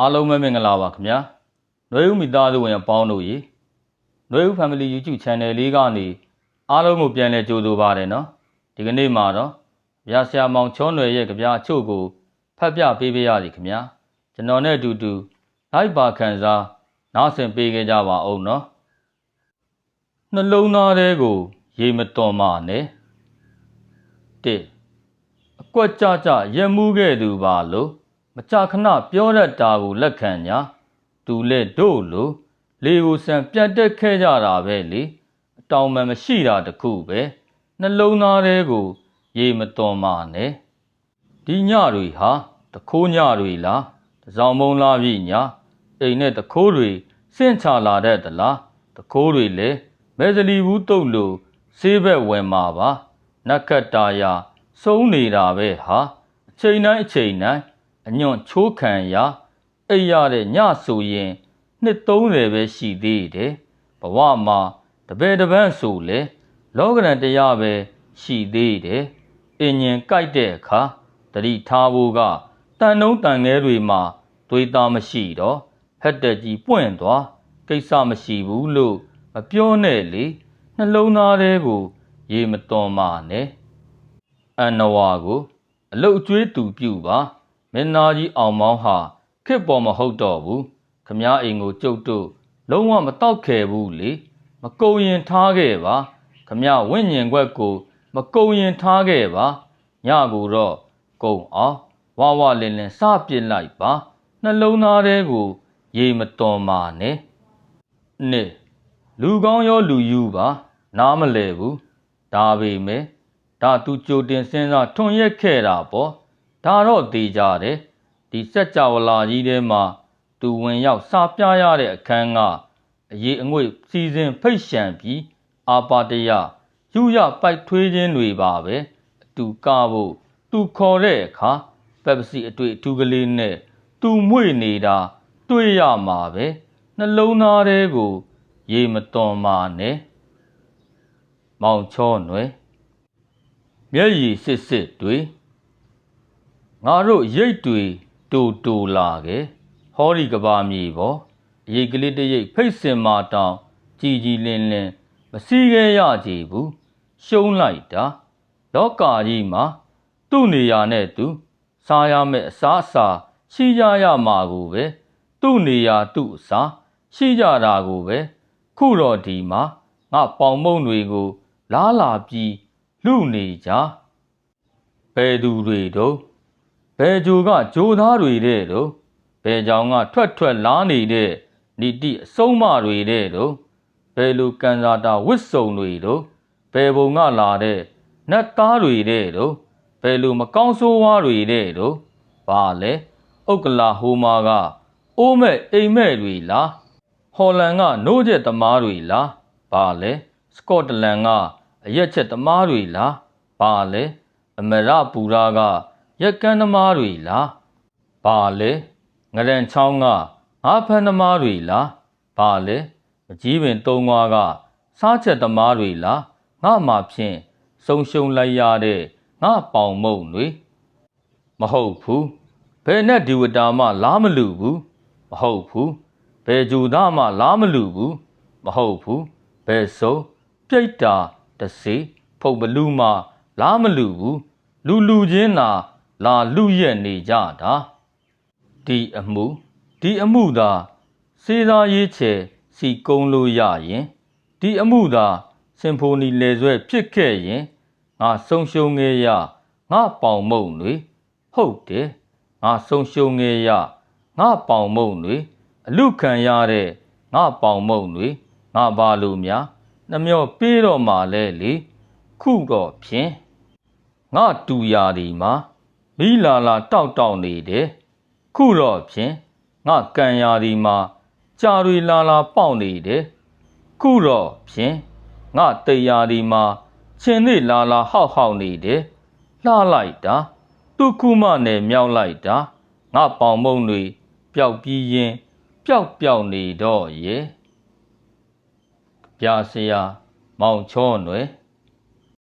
အားလုံးပဲမင်္ဂလာပါခင်ဗျာ။နှွေဦးမိသားစုဝင်အပေါင်းတို့ရေနှွေဦး Family YouTube Channel လေးကနေအားလုံးကိုပြန်လည်ကြိုဆိုပါရနော်။ဒီကနေ့မှာတော့ဗျာဆရာမောင်ချောနယ်ရဲ့ကြပြအချို့ကိုဖတ်ပြပေးပေးရစီခင်ဗျာ။ကျွန်တော်နဲ့အတူတူလိုက်ပါခံစားနားဆင်ပေးခဲ့ကြပါအောင်နော်။နှလုံးသားထဲကိုရေမတော်မနဲ့။၁အကွက်ကြကြရမှုခဲ့သူပါလို့ မကြခဏပြောတတ်တာကိုလက်ခံညာသူလက်တို့လိုလေကိုဆန်ပြတ်တက်ခဲ့ကြတာပဲလေအတောင်မှန်မရှိတာတခုပဲနှလုံးသားထဲကို ရေမတော်မှနဲ့ဒီညတွေဟာတခိုးညတွေလားတစောင်းမုံလာပြီညာအိမ်နဲ့တခိုးတွေစင့်ချလာတဲ့တလားတခိုးတွေလေမဲစလီဘူးတုတ်လို့ဆေးဘက်ဝင်มาပါနက္ခတ္တာယာစုံးနေတာပဲဟာအချိန်တိုင်းအချိန်တိုင်း အညွန့်ချိုးခံရာအိပ်ရတဲ့ညဆိုရင်နှစ်30ပဲရှိသေးတယ်ဘဝမှာတပည့်တပန်းဆိုလေလောကရန်တရားပဲရှိသေးတယ်အင်ញင်ကြိုက်တဲ့အခါတတိထားဖို့ကတန်နှုံးတန်ငဲတွေမှာတွေးသားမရှိတော့ဟက်တက်ကြီးပွင့်သွားကိစ္စမရှိဘူးလို့မပြောနဲ့လေနှလုံးသားထဲကိုရေမတော်မှနဲ့အန်နဝါကို အလုတ်ကျွေးသူပြုပါ မင်းသားကြီးအောင်မောင်းဟာခစ်ပေါ်မဟုတ်တော့ဘူးခမားအိမ်ကိုကျုပ်တို့လုံးဝမတောက်ခဲဘူးလေမကုံရင်ထားခဲ့ပါခမားဝင့်ညင်ခွက်ကို မကုံရင်ထားခဲ့ပါညကိုတော့ကုံအောင်ဝဝလင်းလင်းစပစ်လိုက်ပါနှလုံးသားထဲကိုရေမတော်မာနဲ့နှစ်လူကောင်းရောလူယူပါ နားမလဲဘူးဒါပေမဲ့ဒါသူကြိုတင်စဉ်းစားထွန်ရက်ခဲ့တာပေါ့ ဒါတော့တေးကြတယ်ဒီစက်ကြဝဠာကြီးထဲမှာသူဝင်ရောက်စာပြရတဲ့အခန်းကအရေးအငွေ့စီစဉ်ဖိတ်ရှံပြီးအာပါတရယူရပိုက်ထွေးခြင်းတွေပါပဲအတူကားဖို့သူခေါ်တဲ့အခါပက်ပစီအတွေ့အထူးကလေးနဲ့သူမွေ့နေတာတွေ့ရမှာပဲနှလုံးသားထဲကိုရေမသွန်မာနဲ့မောင်ချောနွယ်မျက်ရည်စစ်စစ်တွေ ငါတို့ရိတ်တွေတူတူလာခဲ့ဟောဒီကဘာမြေပေါ်အရေးကလေးတရိပ်ဖိတ်စင်မာတောင်ကြည်ကြည်လင်းလင်းမစီးခဲ့ရကြဘူးရှုံးလိုက်တာလောကာကြီးမှာသူ့နေရာနဲ့သူစားရမယ့်အစားအစာရှိကြရမှာကိုပဲသူ့နေရာသူ့အစားရှိကြတာကိုပဲခုတော့ဒီမှာငါပေါင်မုံတွေကို လားလာပြီးလူနေကြဘယ်သူတွေတော့ ဘယ်ဂျိုကဂျိုသားတွေတဲ့တော့ဘယ်ကြောင်ကထွက်ထွက်လားနေတဲ့နီတိအစုံးမတွေတဲ့တော့ဘယ်လိုကန်စာတာဝစ်စုံတွေတော့ဘယ်ဘုံကလာတဲ့နတ်သားတွေတဲ့တော့ဘယ်လိုမကောင်းဆိုးဝါးတွေတဲ့တော့ဘာလဲဥက္ကလာဟိုမာကအိုးမဲ့အိမ်မဲ့တွေလားဟော်လန်ကနိုးချက်သမားတွေလားဘာလဲစကော့တလန်ကအရက်ချက်သမားတွေလားဘာလဲအမရပူရာက ရက်ကန်းသမားတွေလားဘာလဲငရန်ချောင်းကငါဖန်သမားတွေလားဘာလဲမကြီးပင်တုံးွားကစားချက်သမားတွေလားငါမှဖြင့်ဆုံရှုံလိုက်ရတဲ့ငါပေါင်မုံတွေမဟုတ်ဘူးဘယ်နဲ့ဒီဝတာမှလားမလူဘူးမဟုတ်ဘူးဘယ်ဂျူသားမှလားမလူဘူးမဟုတ်ဘူးဘယ်စုံပြိတ်တာတစေဖုတ်ဘလူးမှလားမလူဘူးလူလူချင်းသာ လာလူရက်နေကြတာဒီအမှုဒီအမှုသာစေသာရေးချေစီကုံလို့ရရင်ဒီအမှုသာစင်ဖိုနီလေဆွဲဖြစ်ခဲ့ရင်ငါဆုံးရှုံးခဲ့ရငါပေါင်မုံတွေဟုတ်တယ်ငါဆုံးရှုံးခဲ့ရငါပေါင်မုံတွေအလုခံရတဲ့ငါပေါင်မုံတွေငါဘာလို့များနှမျောပေးတော့မှလဲလေခုတော့ဖြင့်ငါတူရာဒီမှာ မီလာလာတောက်တောက်နေတယ်ခုတော့ဖြင့်ငါကန်ရာဒီမှာကြာတွေလာလာပေါက်နေတယ်ခုတော့ဖြင့်ငါတေရာဒီမှာချင်းနေလာလာဟောက်ဟောက်နေတယ်လှလိုက်တာသူခုမနဲ့မြောက်လိုက်တာငါပေါင်မုံတွေပျောက်ပြီးရင်ပျောက်ပျောက်နေတော့ရဲ့ပြာစရာမောင်ချောနွယ်